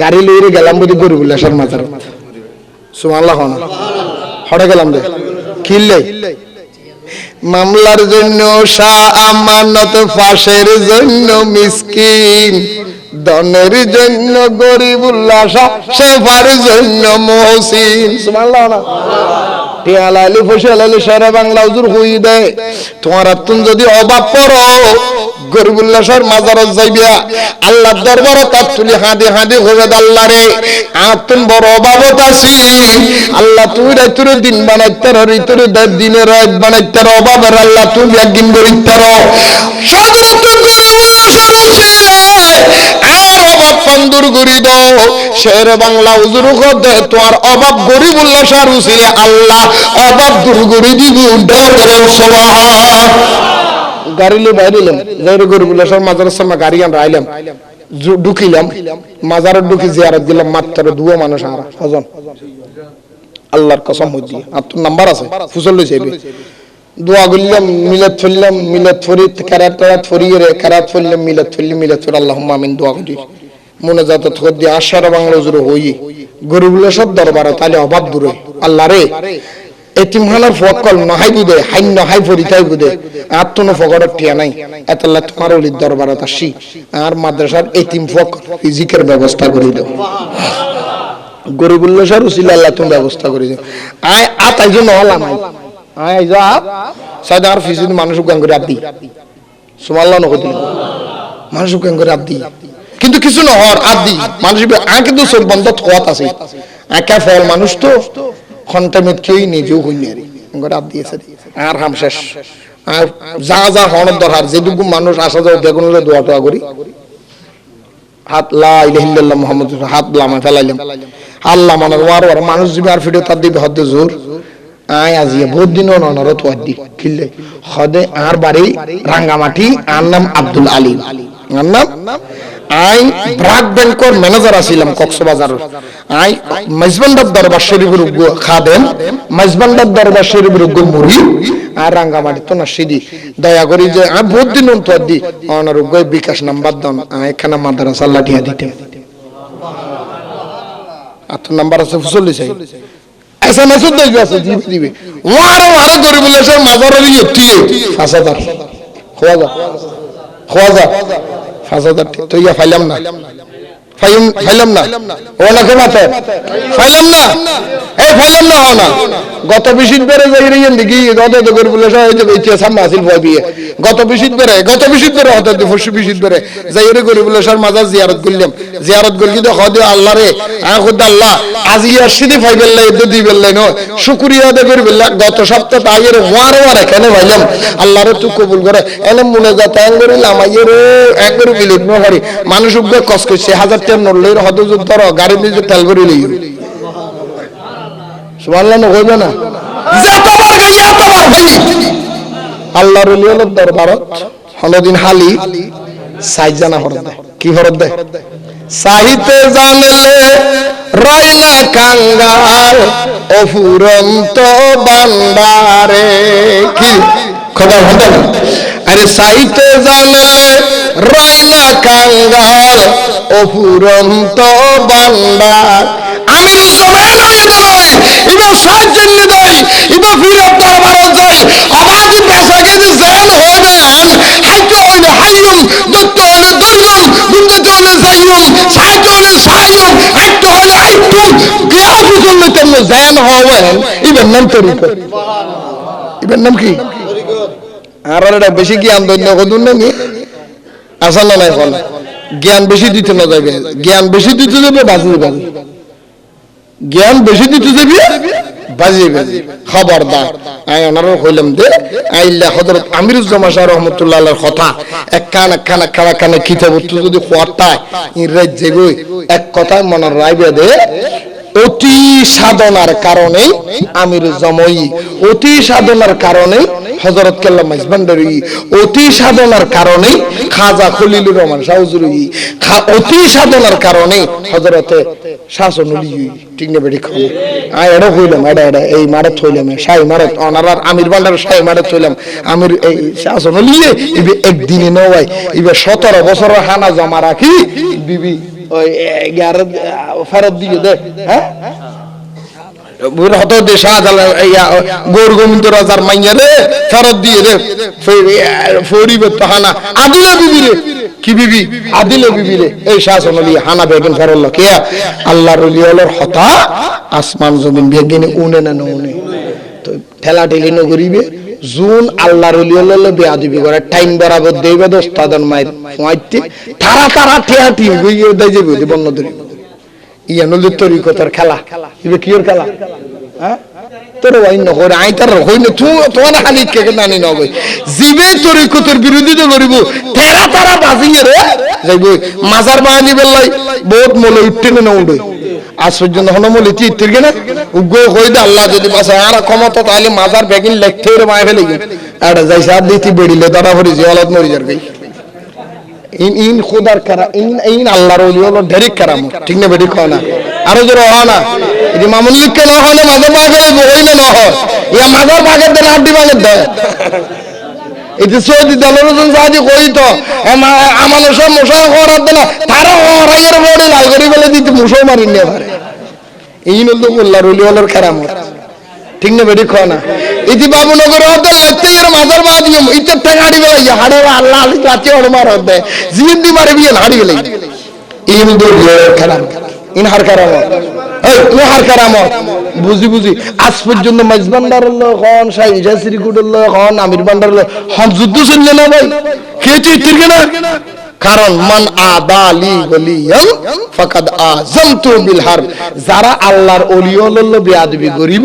গাড়ি লইরে গেলাম বুঝি গরিবুল্লাসের মাজার সুমাল্লাহ হড়ে গেলাম রে। কিনলে মামলার জন্য শাহ আমানত, ফাঁসের জন্য মিসকিন দনের জন্য গরিবুল্লাহ শাহ সেফার জন্য মহসিন। সুমাল্লাহ না টিয়ালালি ফসলালি সারা বাংলা হই দেয়। তোমার আত্মন যদি অভাব পড়ো গরিবুল্লাহ মাজারত যাইবিয়া, আল্লাহর দরবারে তার তুলি হাঁদি হাঁদি হবে আল্লাহ রে। আত্মন বড় অভাবত আছি। আল্লাহ তুই রে দিন বানাইতে রি দিনের রাত বানাইতে অভাবের আল্লাহ তুমি একদিন গরিবতে রো। সদরত গরিবুল্লাহ সার অভাব বন্ধুর গরি দাও। শের বাংলা হুজুর দে তোমার অভাব গরিব উল্লাসার উসিলে আল্লাহ অভাব সুবহান গাড়িলে বাইরিলাম, যাইরে গরিব উল্লাসার মাজারের সামনে গাড়ি আমরা আইলাম। ঢুকিলাম, মাজারের ঢুকি জিয়ারত দিলাম, মাত্র দুও মানুষ আর হজন আল্লাহর কসম হইছি আর তোর নাম্বার আছে? ফুসল লই যাইবে দোয়া করলাম, মিলাদ ফেললাম মিলাদ ফরি কারাত টারাত ফরিয়ে রে, কারাত ফেললাম মিলাদ ফেললাম মিলাদ ফের আল্লাহ আমিন, দোয়া করি মনে যাতে থর দিয়ে আশার বাংলা জুড়ে হই। গরিবুল্লাহ সব দরবার তাহলে অভাব দূরে আল্লাহ রে এতিমখানার ফকল নহাই বুদে হাই নহাই ফরি তাই বুদে আর তো ফকরের টিয়া নাই। এতলা তোমার অলির দরবারত আসি, আর মাদ্রাসার এতিম ফক ফিজিকের ব্যবস্থা করে আল্লাহ তুমি ব্যবস্থা করে আয় জন্য হলাম আয় যা সাইদ আর মানুষ গান করে নকো দিল। মানুষ গান করে আদি কিন্তু কিছু না হর আদি মানুষ আ কিন্তু সব বন্ধ আছে। একা ফল মানুষ তো। খন্টামিত কেউই নিজেও হইনি আদি আছে আর হাম শেষ। আর যা যা যেটুকু মানুষ আসা বেগুন দোয়া টোয়া করি। হাত ইল্লাল্লাহ হাত লামা ফেলাইলাম। আল্লাহ ওয়ার ওয়ার মানুষ দিবে আর ফিরে তার দিবে, হদ্দে জোর। আয় বহুত দিন কিল্লে হদে আর বাড়ি রাঙ্গামাটি, আর নাম আব্দুল আলী আর নাম আই ব্রাক ব্যাংকর ম্যানেজার আছিলাম কক্সবাজার আই মাইজবান্ডার দরবার শরীফের খাদেন মাইজবান্ডার দরবার শরীফের উগ্র মুড়ি আর রাঙ্গামাটি তো না সিদি। দয়া করি যে আমি বহুত দিন তো আদি অনার উগ্র বিকাশ নাম্বার দন এখানে মাদ্রাসা লাঠিয়া দিতে। আর তোর নাম্বার আছে ফুসল্লি চাই এসএমএস দেখবে আছে দিবে। দিবে ওয়ারে ওয়ারে গরিব লেসের মাজার হলি এতিয়ে ফাসাদার। খোয়া যা। খোয়া যা। ফাসাদার তো ইয়া ফাইলাম না। ফাইলাম না। ও না কে মাতে ফাইলাম না। এই ফাইলাম না, হও না। গত বিশিত বেড়ে যাই রে দিকি গত তো ইচ্ছে সামনে আসিল ভয় বিয়ে গত বিশিত বেড়ে, গত বিশিত বেড়ে হতে দি ফসু বিশিত বেড়ে। যাই রে গরিব লেসের মাজার জিয়ারত করলাম। জিয়ারত করি কিন্তু হদে আল্লাহ রে। খুদ আল্লাহ, আজ ইয়ার সিদি ফাইবেল্লাই এদ দি বেল্লাই নো শুকরিয়া দে করি বেল্লা গত সপ্তাহ তাইয়ের ওয়ারে ওয়ারে কেন ভাইলাম। আল্লাহ রে তুই কবুল করে। এনে মনে যা তাই করিলাম আইয়ের এক করে বিলিত নো মানুষ উগ্র কস করছে হাজার টাকা নড়লের হদে যুদ্ধ গাড়ি নিজে তেল করে লইও সুবহানাল্লাহ না না? যতবার গাই এতবার ভাঙি আল্লাহর ওলিয়র দরবারত হলদিন হালি সাইজ জানা হরদ কি হরদ দেয়? সাহিতে জানলে রয় না কাঙ্গাল অফুরন্ত বান্দারে। কি? খোদা ভান্ডা আরে সাহিতে জানলে রয় না কাঙ্গাল অফুরন্ত বান্দার। আমি সময় নয় নয় ইবা সাহায্য দেয় ইবা ফিরে দরবার যাই অবাধ পেশাকে যে জেন হবে আন হাইতে হইলে হাইয়ুম দত্ত হলে দইয়ুম বুদ্ধতে হলে যাইয়ুম সাহায্য হলে সাহায্যুম হাইতে হলে হাইতুম গিয়াফি করলে তেমন জেন হবেন ইবের নাম ইবের নাম কি? আর এটা বেশি জ্ঞান দৈন্য কদুন নামি আসল নাই ফল জ্ঞান বেশি দিতে না যাবে জ্ঞান বেশি দিতে যাবে বাজি বাজি জ্ঞান বেশি দিতে যাবি? বাজিয়ে বাজি খবরদার। আই ওনারও কইলাম দে। আইল্লা হযরত আমিরুজ্জামান শাহ রহমাতুল্লাহ কথা। এক কান এক কান এক কান, এক কানে কিতাব যদি কোয়ারটা ইংরেজ যেগই এক কথায় মনের রাইবে দে। অতি সাধনার কারণে আমির জমই অতি সাধনার কারণে হজরত কেল্লা মাইজবান্ডারি অতি সাধনার কারণে খাজা খলিলুর রহমান শাহজুরি অতি সাধনার কারণে হজরতে শাসনুলি ঠিক না খাও আয় হইলাম এই মারে থইলাম শাহী মারে অনারার আমির বান্ডার শাহী মারে থইলাম আমির, এই শাসনুলি ইবে একদিনে নয় ইবে সতেরো বছরের হানা জমা রাখি, বিবি, ওই ফেরত দিয়ে দে হ্যাঁ? হতো দে শাহজালাল ইয়া গোর গোবিন্দ রাজার মাইয়া আসমান জমিন বেগেনে উনে না উনে। তো ঠেলা ঠেলি ন করিবে? জুন আল্লাহর ওলি হলো বেয়া দিবি করে। টাইম বরাবর দেবে দোস্তাদন মায়ের তারা তারা ঠেয়া টিম বন্য ধরিবে। ইয়া তরিকতার খেলা। খেলা? হ্যাঁ? বহুত আল্লাহ যদি আর ক্ষমতা তাহলে মাজার বেগিন লেখতে মায় ফেলে গিয়ে এটা যাইছে আর দিতি বেড়িলে তারা হরি জিয়ালত মরি যার ইন ইন খুদার কারা, ইন ইন আল্লাহর ওলি হলো ঢেরিক কারাম ঠিক না বেটি খাও না? আরও জোর হয় না? এটি মামুন লিখকে না হলে মাঝে বাগে হই না হয়? ইয়া মাজার বাগের দেন আড্ডি বাগের দেয় এটি সৌদি দলরজন সাহায্য কই তো আমার সব মশা হওয়ার দেন তারা হরাইয়ের বড়ি লাল করে বলে দিতে মুসো মারি নিয়ে পারে এই হলো আল্লাহর ওলি হলোর কারামত। ঠিক না বেটি খাও না। ইতি বাবুনগর হতে লাগতে এর মাজার বাদ নিয়ম ইতে আল্লাহ আলি জিন দি গেলে ইন হার কারাম এই তুমি হার আজ পর্যন্ত মাইজ ভান্ডার খন সাই জাসিরি গুডল খন আমির ভান্ডার হন। যুদ্ধ চললে না ভাই? খেয়েছি তিরকে না? কারণ, মান আদালি ওলিয়ান ফাকাদ আযামতু বিল হারব। যারা আল্লাহর ওলি হলো বেয়াদবি করিব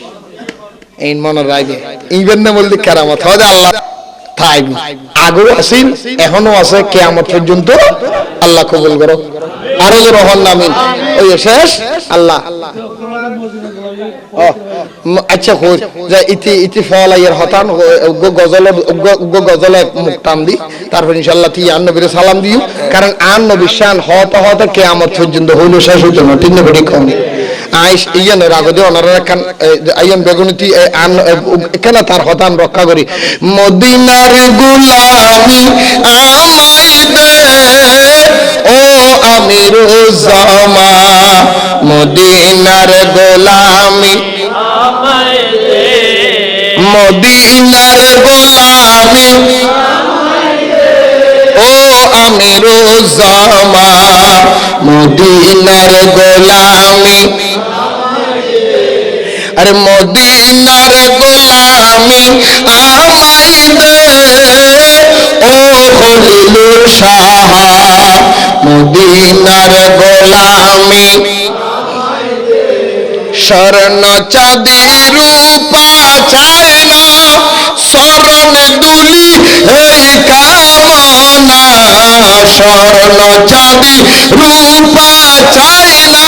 এই মনে রাখবে ইবেন না বলতে কেরামত। হবে আল্লাহ থাইব আগেও আসিল এখনও আছে, কেয়ামত পর্যন্ত আল্লাহ কবুল করো আরও যে রহন নামিন। ওই শেষ? আল্লাহ। আচ্ছা কই যে ইতি ইতি হতান টান দি। তারপর ইনশাআল্লাহ তি আন নবীর সালাম দিও। কারণ আন নবী শান হত হত কিয়ামত পর্যন্ত হইল, শেষ হইতো না। ঠিক না আইস ইয়ান রাগদে ওনারা কান আইয়ান বেগুনিতি আন কেন তার হতান রক্ষা করি? মদিনার গুলামি আমায় দে ও আমির জামা মদিনার গোলামি মদিনার গোলামি ও আমির জামা মদিনার গোলামি আরে মদিনার গোলামি আমাই দে। শাহ, মদিনার গোলামি স্বর্ণ চাঁদি রূপা চাই না স্মরণ দুলি এই কামনা স্বর্ণ চাঁদি রূপা চাই না।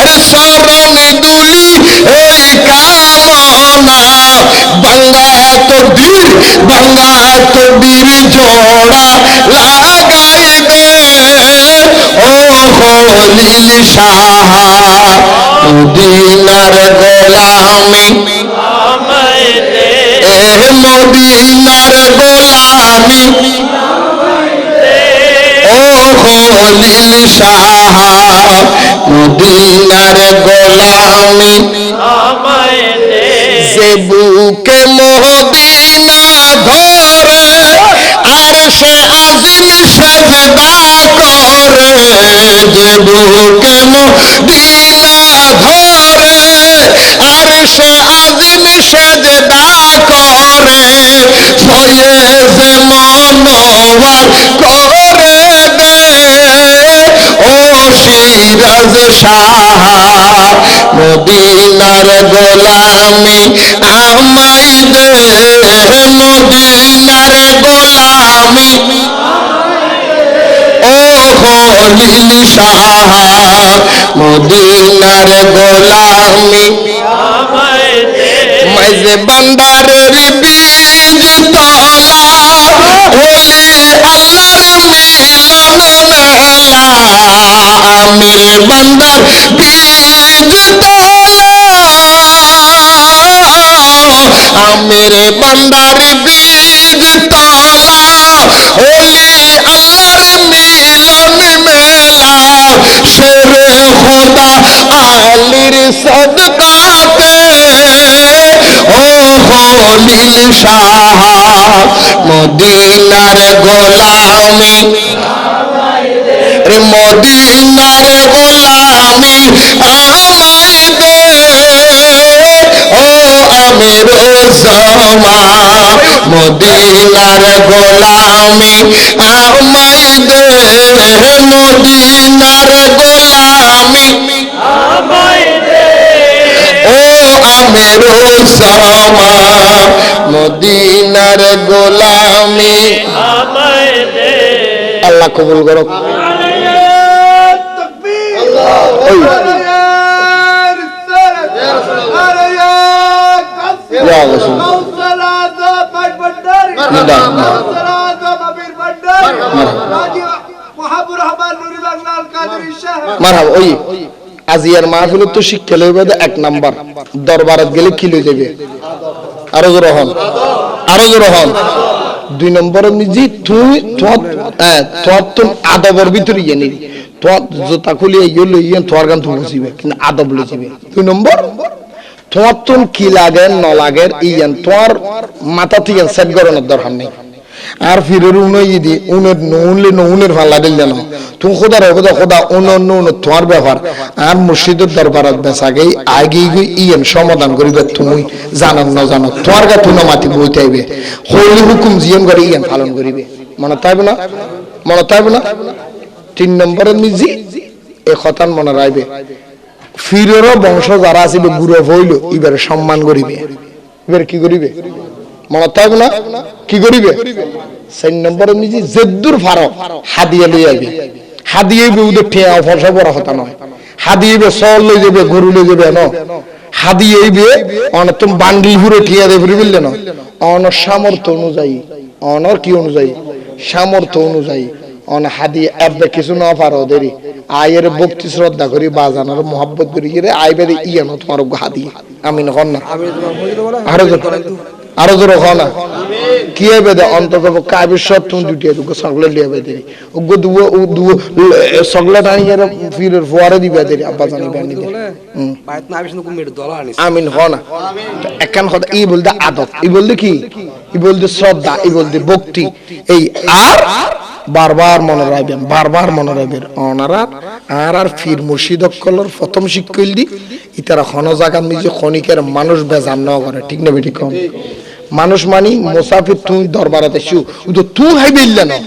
আরে স্মরণ বাংলা তো বীর বাংলা তো বীর জোড়া লাগাই দে ও হলিল শাহ মদিনার গোলামি। এ মদিনার গোলামি। ও হলিল শাহ মদিনার গোলামি। যে বুকে মদিনা ধরে আর সে আজিম সাজদা করে। যে বুকে মদিনা ধরে আর সে আজিম সাজদা করে? ফয়েজ মনোয়ার করে দে। ও সিরাজ শাহ মদিনার গোলামি আমাই দে মদিনার গোলামি। ও খলিল শাহ মদিনার গোলামি। মাইজে বান্দারের বীজ তলা ওলি আল্লাহর মিলন মেলা। আমির বান্দার বীজ তলা আমির বান্দার বীজ তলা ওলি আল্লাহর মিলন মেলা। শেরে খোদা আলীর সদকাতে, ও হলিল শাহ মদিনার গোলামি। মদিনার গোলামি জামা মদিনার গোলামি আমায় দে মদিনার গোলামি। ও আমির জামা মদিনার গোলামি। আল্লাহ কবুল করো। ওই। يا رسول. মারহাবা ওই আজিয়ার মাহফিল তো শিক্ষা লইবে তো এক নাম্বার দরবারত গেলে কি লই যাবে আরো জোর হন আরো জোর হন দুই নম্বরে নিজে তুই তোমার হ্যাঁ তোমার তো আদবের ভিতরে ইয়ে নিবি তোমার জোতা খুলিয়ে ইয়ে লইয়ে তোমার গান তুমি বসিবে কিন্তু আদব লই যাবে দুই নম্বর তোমার তো কি লাগে, ন লাগে ইয়ান তোমার মাথা থেকে সেট করানোর দরকার নেই। আর ফিরের উনো ইদি, উনের নুনলে নুনের ফাল্লা দিল না তুমি খোদা রে খোদা খোদা উন নুন তোমার ব্যাপার আর মুর্শিদের দরবারত আগে গই ইয়েন সমাধান করিবে তুমি জানান না জানো তোমার গা তুনো মাতি বইতে আইবে। হইলি হুকুম জিয়ন করে ইয়েন পালন করিবে। মনে তাইবে না? মনে তাইবে না? তিন নম্বরে মিজি, এ খতান মনে রাখবে ফিরেরও বংশ যারা আছিল গুরু হইল এবারে সম্মান করিবে। এবার কি করিবে? মনে থাকবে না? কি করিবে? নম্বরে নিজে জেদ্দুর হাদিয়ে লই হাদিয়ে উদের ঠেয়া বড় কথা নয়। হাদিয়ে লই যাবে গরু লই যাবে ন হাদিয়ে অন তুমি বান্ডিল ঘুরে ঠেয়া দেবে বুঝলে না অন সামর্থ্য অনুযায়ী, অনর কি অনুযায়ী? সামর্থ্য অনুযায়ী, অন হাদি এবে কিছু না পারো দেরি। আয়ের ভক্তি শ্রদ্ধা করি বাজানোর মোহাব্বত করি রে আইবে ইয়ানো তোমার হাদি আমিন হন না। আরও জোর আরও জোর হ না। কি হবে দে অন্তত কাবির সব তুমি দুটি দুগো চকলেট লিয়ে বে দেরি। উগো দুও দুও চকলেট আনি এর ফিরের ফোয়ারে দিবে দেরি আব্বা জানি বানি দে হুম। আমিন হ না। একখান কথা ই বলতে আদব ই বলতে কি? ই বলতে শ্রদ্ধা ই বলতে ভক্তি। এই আর? বারবার মনে রাখবেন, বারবার মনে রাখবেন। অনারা আর আর ফির মুর্শিদ কলর প্রথম শিক্ষল দি, ইতারা খন জাগান নিজে খনিকের মানুষ বেজান ন করে। ঠিক না বেটি কম? মানুষ মানি, মুসাফির তুই দরবারত এসু তো তুই হাইবে না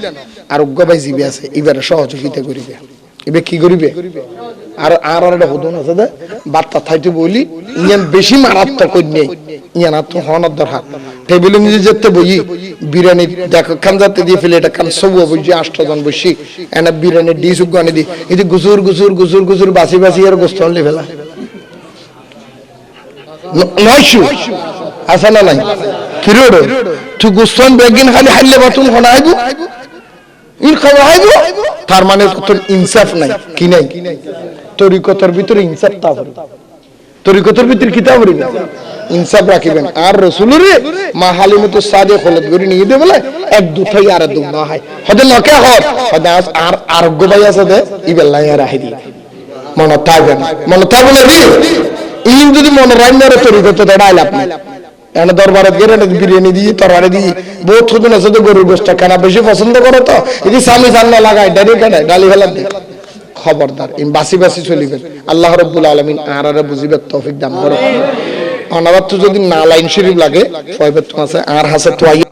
আর উগ্র ভাই জিবি আছে, এবারে সহযোগিতা করিবে। এবার কি করিবে? আর আর একটা হদন আছে দে বার্তা থাইতে বলি ইয়ান বেশি মারাত্মক নেই। ইয়ান আর তো হনর দরকার টেবিলে নিজে যেতে বই বিরিয়ানি দেখো খান যাতে দিয়ে ফেলে এটা কান সব বুঝি আষ্টজন বসি, এনা বিরিয়ানি ডিস উগানি দি। এদি গুজুর গুজুর গুজুর গুজুর, বাসি বাসি আর গোস্ত আনলে ফেলা। নয়শো। আছে না নাই? কিরোড়? তুই গুস্তন বেগিন খালি হাইলে বাতুন হনা আইব। ইর খাওয়া আইব। তার মানে তোর ইনসাফ নাই, কি নাই? তরিকতর ভিতরে ইনসাফ তা হবে। তরিকতর ভিতরে কিতাব হইবে ইনসাফ রাখিবেন। আর রসুলের মা হালিমত সাদে খলত করে নিয়ে দে বলে এক দুথাই আর দু না হয়। হদে নকে হত। হদে আর আরোগ্য ভাই আছে দে ইবেল্লাই আর আহি দি মনে থাকবে না মনে থাকবে না দি ইন যদি মনে রান্নারে তরিকত দাঁড়াইল আপনি এনে দরবারে গেলে বিরিয়ানি দিয়ে তরকারি দিয়ে বহুত খুদিন আছে তো গরুর গোষ্ঠটা কেনা বেশি পছন্দ করো তো? এটি স্বামী লাগাই ডালি কেনে ডালি ফেলার দিয়ে খবরদার এম বাসি বাসি চলিবেন আল্লাহ রব্বুল আলমিন আর বুঝিবে তৌফিক দান করো অনাবাদ যদি না লাইন শরীফ লাগে ফয়বেত আছে, আর হাসে তো